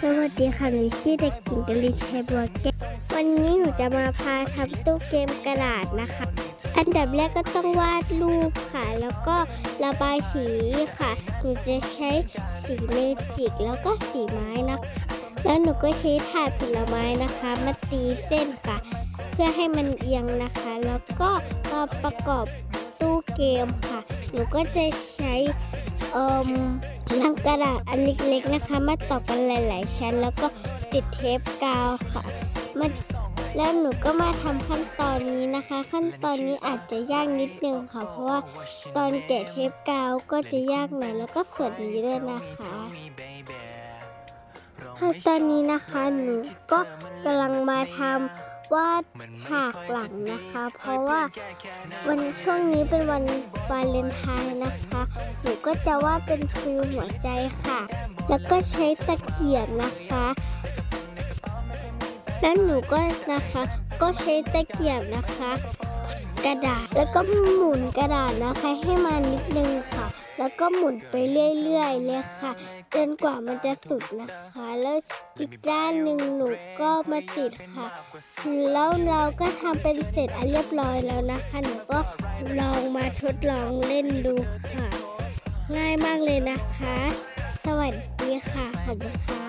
สวัสดีค่ะ หนูชื่อเด็กหญิงกลินชัยบัวแก้ววันนี้หนูจะมาพาทำตู้เกมกระดาษนะคะ อันดับแรกก็ต้องวาดรูปค่ะ แล้วก็ระบายสีค่ะ หนูจะใช้สีเมจิกแล้วก็สีไม้นะคะแล้วหนูก็ใช้ถาดผลไม้นะคะ มาตีเส้นค่ะ เพื่อให้มันเอียงนะคะ แล้วก็มาประกอบตู้เกมค่ะ หนูก็จะใช้เอ่ม ลังกระดาษอันเล็กๆนะคะ มาต่อกันหลายๆชั้น แล้วก็ติดเทปกาวค่ะมาแล้วหนูก็มาทำขั้นตอนนี้นะคะ ขั้นตอนนี้อาจจะยากนิดนึงค่ะ เพราะว่าตอนแกะเทปกาวก็จะยากหน่อยแล้วก็ส่วนนี้ด้วยนะคะขั้นตอนนี้นะคะหนูก็กำลังมาทำ ว่าฉากหลังนะคะ เพราะว่าวันช่วงนี้เป็นวันวาเลนไทน์นะคะหนูก็จะว่าเป็นฟิลหัวใจค่ะ แล้วก็ใช้ตะเกียบนะคะ แล้วหนูก็นะคะ ก็ใช้ตะเกียบนะคะ กระดาษแล้วก็หมุนกระดาษนะคะให้มานิดนึงค่ะ แล้วก็หมุนไปเรื่อยๆเลยค่ะ จนกว่ามันจะสุดนะคะ แล้วอีกด้านหนึ่งหนูก็มาติดค่ะ แล้วเราก็ทำเป็นเสร็จอันเรียบร้อยแล้วนะคะ หนูก็ลองมาทดลองเล่นดูค่ะ ง่ายมากเลยนะคะ สวัสดีค่ะขอบคุณค่ะ